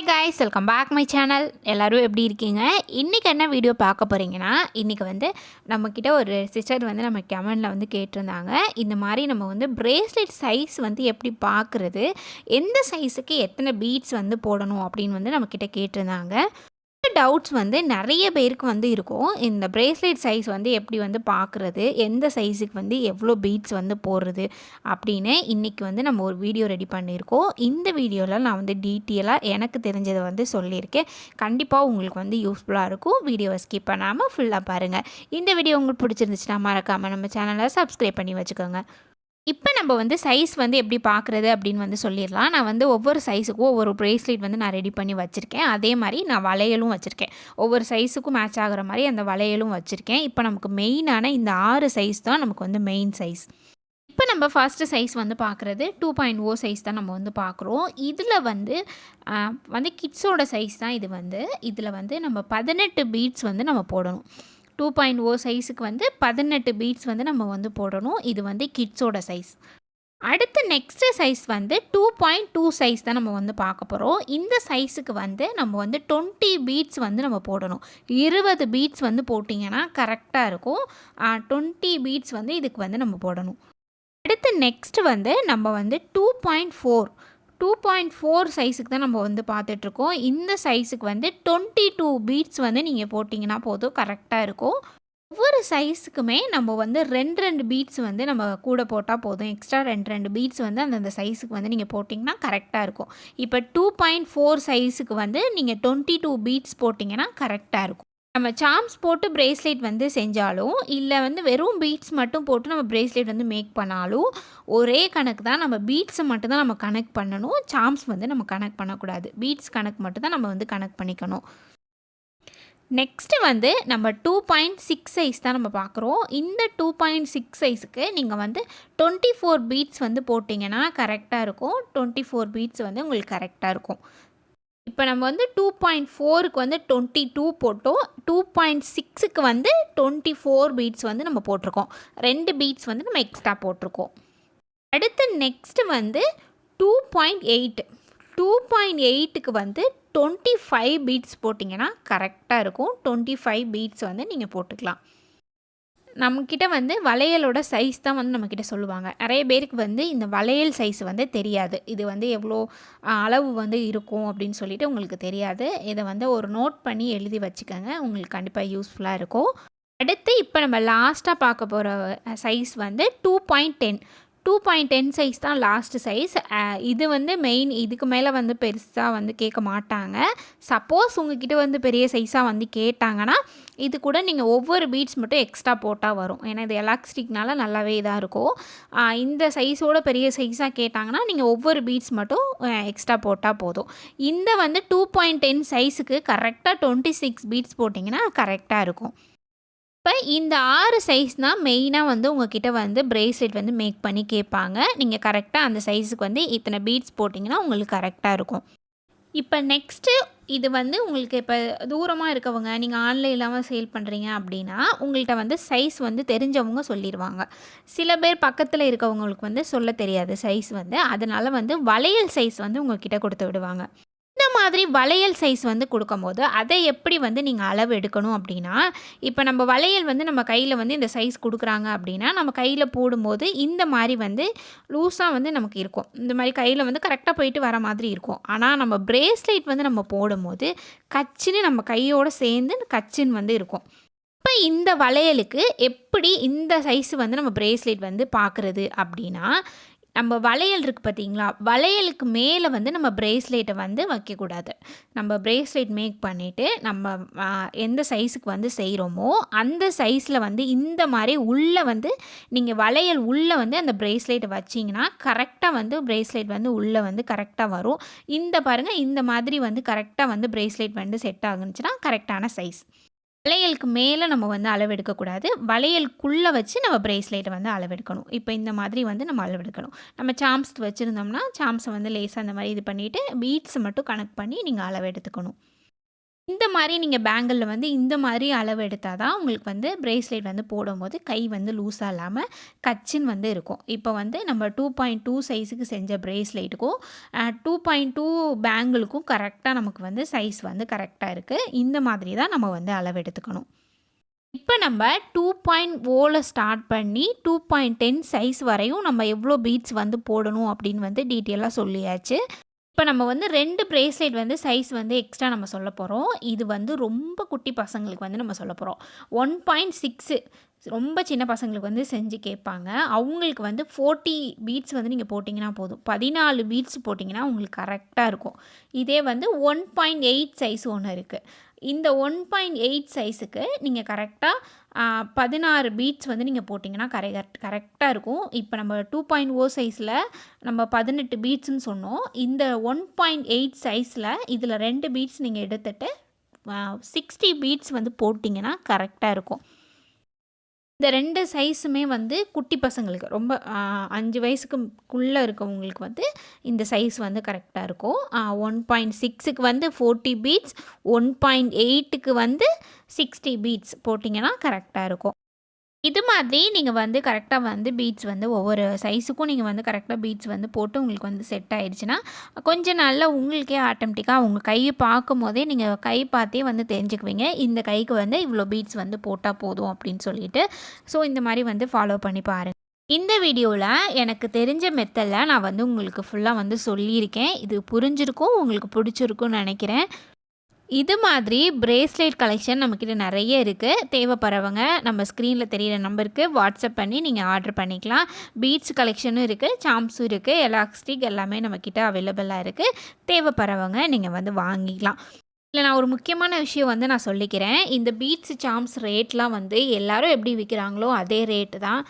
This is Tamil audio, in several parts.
Hi guys welcome back my channel எல்லோரும் எப்படி இருக்கீங்க? இன்றைக்கி என்ன வீடியோ பார்க்க போகிறீங்கன்னா இன்றைக்கி வந்து நம்மக்கிட்ட ஒரு சிஸ்டர் வந்து நம்ம கமெண்டில் வந்து கேட்டிருந்தாங்க. இந்த மாதிரி நம்ம வந்து பிரேஸ்லெட் சைஸ் வந்து எப்படி பார்க்குறது? எந்த சைஸுக்கு எத்தனை பீட்ஸ் வந்து போடணும் அப்படின்னு வந்து நம்மக்கிட்ட கேட்டிருந்தாங்க. டவுட்ஸ் வந்து நிறைய பேருக்கு வந்து இருக்கும். இந்த ப்ரேஸ்லெட் சைஸ் வந்து எப்படி வந்து பார்க்குறது எந்த சைஸுக்கு வந்து எவ்வளோ பீட்ஸ் வந்து போடுறது? அப்படின்னு இன்றைக்கி வந்து நம்ம ஒரு வீடியோ ரெடி பண்ணியிருக்கோம். இந்த வீடியோவில் நான் வந்து டீட்டெயிலாக எனக்கு தெரிஞ்சதை வந்து சொல்லியிருக்கேன். கண்டிப்பாக உங்களுக்கு வந்து யூஸ்ஃபுல்லாக இருக்கும். வீடியோவை ஸ்கிப் பண்ணாமல் ஃபுல்லாக பாருங்கள் இந்த வீடியோ உங்களுக்கு பிடிச்சிருந்துச்சுன்னா மறக்காமல் நம்ம சேனலை சப்ஸ்கிரைப் பண்ணி வச்சுக்கோங்க. இப்போ நம்ம வந்து சைஸ் வந்து எப்படி பார்க்குறது அப்படின்னு வந்து சொல்லிடலாம். நான் வந்து ஒவ்வொரு சைஸுக்கும் ஒவ்வொரு ப்ரேஸ்லெட் வந்து நான் ரெடி பண்ணி வச்சுருக்கேன். அதே மாதிரி நான் வளையலும் வச்சுருக்கேன். ஒவ்வொரு சைஸுக்கும் மேட்ச் ஆகிற மாதிரி அந்த வளையலும் வச்சுருக்கேன். இப்போ நமக்கு மெயினான இந்த ஆறு சைஸ் தான் நமக்கு வந்து மெயின் சைஸ் இப்போ நம்ம ஃபஸ்ட்டு சைஸ் வந்து பார்க்குறது டூ பாயிண்ட் ஓ சைஸ் தான் நம்ம வந்து பார்க்குறோம் இதில் வந்து வந்து கிட்ஸோட சைஸ் தான் இது வந்து. இதில் வந்து நம்ம பதினெட்டு பீட்ஸ் வந்து நம்ம போடணும். டூ பாயிண்ட் ஓ சைஸுக்கு வந்து பதினெட்டு பீட்ஸ் வந்து நம்ம வந்து போடணும். இது வந்து கிட்ஸோட சைஸ் அடுத்து நெக்ஸ்ட்டு சைஸ் வந்து டூ பாயிண்ட் டூ சைஸ் தான் நம்ம வந்து பார்க்க போகிறோம் இந்த சைஸுக்கு வந்து நம்ம வந்து டுவெண்ட்டி பீட்ஸ் வந்து நம்ம போடணும். இருபது பீட்ஸ் வந்து போட்டிங்கன்னா கரெக்டாக இருக்கும். டுவெண்ட்டி பீட்ஸ் வந்து இதுக்கு வந்து நம்ம போடணும். அடுத்து நெக்ஸ்ட்டு வந்து நம்ம வந்து two point four two point four சைஸுக்கு தான் நம்ம வந்து பார்த்துட்ருக்கோம். இந்த சைஸுக்கு வந்து டுவெண்ட்டி டூ பீட்ஸ் வந்து நீங்கள் போட்டிங்கன்னா போதும் கரெக்டாக இருக்கும். ஒவ்வொரு சைஸுக்குமே நம்ம வந்து ரெண்டு ரெண்டு பீட்ஸ் வந்து நம்ம கூட போட்டால் போதும். எக்ஸ்ட்ரா ரெண்டு ரெண்டு பீட்ஸ் வந்து அந்தந்த சைஸுக்கு வந்து நீங்கள் போட்டிங்கன்னா கரெக்டாக இருக்கும். இப்போ டூ பாயிண்ட் ஃபோர் சைஸுக்கு வந்து நீங்கள் டுவெண்ட்டி டூ பீட்ஸ் போட்டிங்கன்னா கரெக்டாக இருக்கும். நம்ம சாம்ஸ் போட்டு பிரேஸ்லெட் வந்து செஞ்சாலும் இல்லை வந்து வெறும் பீட்ஸ் மட்டும் போட்டு நம்ம பிரேஸ்லெட் வந்து மேக் பண்ணாலும் ஒரே கணக்கு தான் நம்ம பீட்ஸை மட்டும் தான் நம்ம கனெக்ட் பண்ணணும். சாம்ஸ் வந்து நம்ம கனெக்ட் பண்ணக்கூடாது. பீட்ஸ் கணக்கு மட்டும் தான் நம்ம வந்து கனெக்ட் பண்ணிக்கணும். நெக்ஸ்ட்டு வந்து நம்ம டூ பாயிண்ட் சிக்ஸ் சைஸ் தான் நம்ம பார்க்குறோம். இந்த டூ பாயிண்ட் சிக்ஸ் சைஸுக்கு நீங்கள் வந்து டுவெண்ட்டி ஃபோர் பீட்ஸ் வந்து போட்டிங்கன்னா கரெக்டாக இருக்கும். டுவெண்ட்டி ஃபோர் பீட்ஸ் வந்து உங்களுக்கு கரெக்டாக இருக்கும். இப்போ நம்ம வந்து டூ பாயிண்ட் ஃபோருக்கு வந்து டுவெண்ட்டி டூ போட்டோம் டூ பாயிண்ட் சிக்ஸுக்கு வந்து டுவெண்ட்டி ஃபோர் பீட்ஸ் வந்து நம்ம போட்டிருக்கோம். ரெண்டு பீட்ஸ் வந்து நம்ம எக்ஸ்ட்ரா போட்டிருக்கோம். அடுத்து நெக்ஸ்ட்டு வந்து two point eight two point எயிட்டுக்கு வந்து டுவெண்ட்டி ஃபைவ் பீட்ஸ் போட்டிங்கன்னா கரெக்டாக இருக்கும். டுவெண்ட்டி ஃபைவ் பீட்ஸ் வந்து நீங்கள் போட்டுக்கலாம். நம்மக்கிட்ட வந்து வளையலோட சைஸ் தான் வந்து நம்மக்கிட்ட சொல்லுவாங்க. நிறைய பேருக்கு வந்து இந்த வளையல் சைஸ் வந்து தெரியாது. இது வந்து எவ்வளோ அளவு வந்து இருக்கும் அப்படின்னு சொல்லிட்டு உங்களுக்கு தெரியாது. இதை வந்து ஒரு நோட் பண்ணி எழுதி வச்சுக்கோங்க. உங்களுக்கு கண்டிப்பாக யூஸ்ஃபுல்லாக இருக்கும். அடுத்து இப்போ நம்ம லாஸ்ட்டாக பார்க்க போகிற சைஸ் வந்து two point ten two point ten size தான் லாஸ்ட்டு சைஸ் இது வந்து மெயின் இதுக்கு மேலே வந்து பெருசாக வந்து கேட்க மாட்டாங்க. சப்போஸ் உங்ககிட்ட வந்து பெரிய சைஸாக வந்து கேட்டாங்கன்னா இது கூட நீங்கள் ஒவ்வொரு பீட்ஸ் மட்டும் எக்ஸ்ட்ரா போட்டால் வரும். ஏன்னா இது எலாக்ஸ்டிக்னால நல்லாவே இதாக இருக்கும். இந்த சைஸோட பெரிய சைஸாக கேட்டாங்கன்னா நீங்கள் ஒவ்வொரு பீட்ஸ் மட்டும் எக்ஸ்ட்ரா போட்டால் போதும். இந்த வந்து டூ பாயிண்ட் டென் சைஸுக்கு கரெக்டாக டுவெண்ட்டி சிக்ஸ் பீட்ஸ் போட்டிங்கன்னா கரெக்டாக இருக்கும். இப்போ இந்த ஆறு சைஸ் தான் மெயினாக வந்து உங்ககிட்ட வந்து ப்ரேஸ்லெட் வந்து மேக் பண்ணி கேட்பாங்க. நீங்கள் கரெக்டாக அந்த சைஸுக்கு வந்து இத்தனை பீட்ஸ் போட்டிங்கன்னா உங்களுக்கு கரெக்டாக இருக்கும். இப்போ நெக்ஸ்ட்டு இது வந்து உங்களுக்கு இப்போ தூரமாக இருக்கவங்க நீங்கள் ஆன்லைன் இல்லாமல் சேல் பண்ணுறீங்க அப்படின்னா உங்கள்கிட்ட வந்து சைஸ் வந்து தெரிஞ்சவங்க சொல்லிடுவாங்க சில பேர் பக்கத்தில் இருக்கவங்களுக்கு வந்து சொல்ல தெரியாது சைஸ் வந்து. அதனால் வந்து வளையல் சைஸ் வந்து உங்கள்கிட்ட கொடுத்து விடுவாங்க. மாதிரி வளையல் சைஸ் வந்து கொடுக்கும்போது அதை எப்படி வந்து நீங்கள் அளவு எடுக்கணும் அப்படின்னா இப்போ நம்ம வளையல் வந்து நம்ம கையில் வந்து இந்த சைஸ் கொடுக்குறாங்க அப்படின்னா நம்ம கையில் போடும்போது இந்த மாதிரி வந்து லூஸாக வந்து நமக்கு இருக்கும். இந்த மாதிரி கையில் வந்து கரெக்டாக போயிட்டு வர மாதிரி இருக்கும். ஆனால் நம்ம பிரேஸ்லெட் வந்து நம்ம போடும்போது கச்சின்னு நம்ம கையோடு சேர்ந்து கச்சின்னு வந்து இருக்கும். இப்போ இந்த வளையலுக்கு எப்படி இந்த சைஸ் வந்து நம்ம பிரேஸ்லெட் வந்து பார்க்குறது அப்படின்னா நம்ம வளையல் இருக்குது பார்த்தீங்களா? வளையலுக்கு மேலே வந்து நம்ம ப்ரேஸ்லெட்டை வந்து வைக்கக்கூடாது. நம்ம ப்ரேஸ்லெட் மேக் பண்ணிவிட்டு நம்ம எந்த சைஸுக்கு வந்து செய்கிறோமோ அந்த சைஸில் வந்து இந்த மாதிரி உள்ளே வந்து நீங்கள் வளையல் உள்ளே வந்து அந்த ப்ரேஸ்லெட்டை வச்சிங்கன்னா கரெக்டாக வந்து ப்ரேஸ்லெட் வந்து உள்ளே வந்து கரெக்டாக வரும். இந்த பாருங்கள் இந்த மாதிரி வந்து கரெக்டாக வந்து ப்ரேஸ்லெட் வந்து செட் ஆகுனுச்சுன்னா கரெக்டான சைஸ் வளையலுக்கு மேலே நம்ம வந்து அளவெடுக்கக்கூடாது வளையலுக்குள்ளே வச்சு நம்ம பிரேஸ்லெட்டை வந்து அளவெடுக்கணும் இப்போ இந்த மாதிரி வந்து நம்ம அளவெடுக்கணும் நம்ம சாம்ஸ் வச்சுருந்தோம்னா சாம்ஸை வந்து லேசாக அந்த மாதிரி இது பண்ணிவிட்டு பீட்ஸை மட்டும் கனெக்ட் பண்ணி நீங்கள் அளவெடுத்துக்கணும் இந்த மாதிரி நீங்கள் பேங்கிளில் வந்து இந்த மாதிரி அளவு எடுத்தால் தான் உங்களுக்கு வந்து ப்ரேஸ்லெட் வந்து போடும்போது கை வந்து லூஸாக இல்லாமல் கச்சின்னு வந்து இருக்கும். இப்போ வந்து நம்ம டூ பாயிண்ட் டூ சைஸுக்கு செஞ்ச ப்ரேஸ்லெட்டுக்கும் டூ பாயிண்ட் டூ பேங்கிளுக்கும் கரெக்டாக நமக்கு வந்து சைஸ் வந்து கரெக்டாக இருக்குது இந்த மாதிரி தான் நம்ம வந்து அளவு எடுத்துக்கணும். இப்போ நம்ம டூ பாயிண்ட் ஓவில் ஸ்டார்ட் பண்ணி டூ பாயிண்ட் டென் சைஸ் வரையும் நம்ம எவ்வளோ பீட்ஸ் வந்து போடணும் அப்படின்னு வந்து டீட்டெயிலாக சொல்லியாச்சு. இப்போ நம்ம வந்து ரெண்டு ப்ரேஸ்லெட் வந்து சைஸ் வந்து எக்ஸ்ட்ரா நம்ம சொல்ல போகிறோம் இது வந்து ரொம்ப குட்டி பசங்களுக்கு வந்து நம்ம சொல்ல போகிறோம் ஒன் பாயிண்ட் சிக்ஸு ரொம்ப சின்ன பசங்களுக்கு வந்து செஞ்சு கேட்பாங்க. அவங்களுக்கு வந்து ஃபோர்ட்டி பீட்ஸ் வந்து நீங்கள் போட்டிங்கன்னா போதும். பதினாலு பீட்ஸ் போட்டிங்கன்னா உங்களுக்கு கரெக்டாக இருக்கும். இதே வந்து ஒன் பாயிண்ட் எயிட் சைஸ் ஒன்று இருக்குது இந்த ஒன் பாயிண்ட் எயிட் சைஸுக்கு நீங்கள் கரெக்டாக பதினாறு பீட்ஸ் வந்து நீங்கள் போட்டிங்கன்னா கரெக்ட் கரெக்டாக இருக்கும். இப்போ நம்ம டூ பாயிண்ட் ஓ சைஸில் நம்ம பதினெட்டு பீட்ஸ்னு சொன்னோம். இந்த ஒன் பாயிண்ட் எயிட் சைஸில் இதில் ரெண்டு பீட்ஸ் நீங்கள் எடுத்துகிட்டு சிக்ஸ்டி பீட்ஸ் வந்து போட்டிங்கன்னா கரெக்டாக இருக்கும். இந்த ரெண்டு சைஸுமே வந்து குட்டி பசங்களுக்கு ரொம்ப அஞ்சு வயசுக்குள்ளே இருக்கவங்களுக்கு வந்து இந்த சைஸ் வந்து கரெக்டாக இருக்கும். ஒன் பாயிண்ட் சிக்ஸுக்கு வந்து ஃபோர்ட்டி பீட்ஸ் ஒன் பாயிண்ட் எயிட்டுக்கு வந்து சிக்ஸ்டி பீட்ஸ் போட்டிங்கன்னா கரெக்டாக இருக்கும். இது மாதிரி நீங்கள் வந்து கரெக்டாக வந்து பீட்ஸ் வந்து ஒவ்வொரு சைஸுக்கும் நீங்கள் வந்து கரெக்டாக பீட்ஸ் வந்து போட்டு உங்களுக்கு வந்து செட் ஆகிடுச்சுன்னா கொஞ்சம் நாளில் உங்களுக்கே ஆட்டோமேட்டிக்காக உங்கள் கையை பார்க்கும் போதே நீங்கள் கை பார்த்தே வந்து தெரிஞ்சுக்குவீங்க. இந்த கைக்கு வந்து இவ்வளோ பீட்ஸ் வந்து போட்டால் போதும் அப்படின்னு சொல்லிட்டு. ஸோ இந்த மாதிரி வந்து ஃபாலோ பண்ணி பாருங்கள் இந்த வீடியோவில் எனக்கு தெரிஞ்ச மெத்தடில் நான் வந்து உங்களுக்கு ஃபுல்லாக வந்து சொல்லியிருக்கேன். இது புரிஞ்சிருக்கும் உங்களுக்கு பிடிச்சிருக்கும்னு நினைக்கிறேன். இது மாதிரி பிரேஸ்லெட் கலெக்ஷன் நம்மக்கிட்ட நிறைய இருக்குது தேவைப்படுறவங்க நம்ம ஸ்க்ரீனில் தெரியிற நம்பருக்கு வாட்ஸ்அப் பண்ணி நீங்கள் ஆர்டர் பண்ணிக்கலாம். பீட்ஸ் கலெக்ஷனும் இருக்குது சாம்ஸும் இருக்குது எலாக்ஸ்டிக் எல்லாமே நம்மக்கிட்ட அவைலபிளாக இருக்குது தேவைப்படுறவங்க நீங்கள் வந்து வாங்கிக்கலாம். இல்லை நான் ஒரு முக்கியமான விஷயம் வந்து நான் சொல்லிக்கிறேன். இந்த பீட்ஸ் சாம்ஸ் ரேட்லாம் வந்து எல்லோரும் எப்படி விற்கிறாங்களோ அதே ரேட்டு தான்.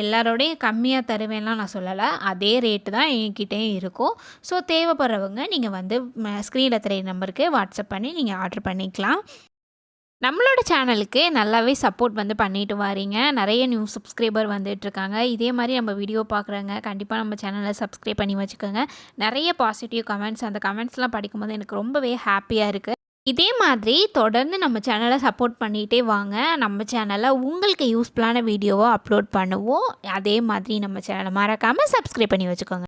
எல்லாரோடையும் கம்மியாக தருவேன்லாம் நான் சொல்லலை. அதே ரேட்டு தான் என்கிட்டேயும் இருக்கும். ஸோ தேவைப்படுறவங்க நீங்கள் வந்து ஸ்க்ரீனில் தெரிய நம்பருக்கு வாட்ஸ்அப் பண்ணி நீங்கள் ஆர்டர் பண்ணிக்கலாம். நம்மளோட சேனலுக்கு நல்லாவே சப்போர்ட் வந்து பண்ணிட்டு வரீங்க. நிறைய நியூ சப்ஸ்கிரைபர் வந்துட்டுருக்காங்க. இதே மாதிரி நம்ம வீடியோ பார்க்குறவங்க கண்டிப்பாக நம்ம சேனலை சப்ஸ்கிரைப் பண்ணி வச்சுக்கோங்க. நிறைய பாசிட்டிவ் கமெண்ட்ஸ் அந்த கமெண்ட்ஸ்லாம் படிக்கும்போது எனக்கு ரொம்பவே ஹாப்பியாக இருக்குது இதே மாதிரி தொடர்ந்து நம்ம சேனலை சப்போர்ட் பண்ணிகிட்டே வாங்க. நம்ம சேனலை உங்களுக்கு யூஸ்ஃபுல்லான வீடியோவை அப்லோட் பண்ணுவோம். அதே மாதிரி நம்ம சேனலை மறக்காமல் சப்ஸ்கிரைப் பண்ணி வச்சுக்கோங்க.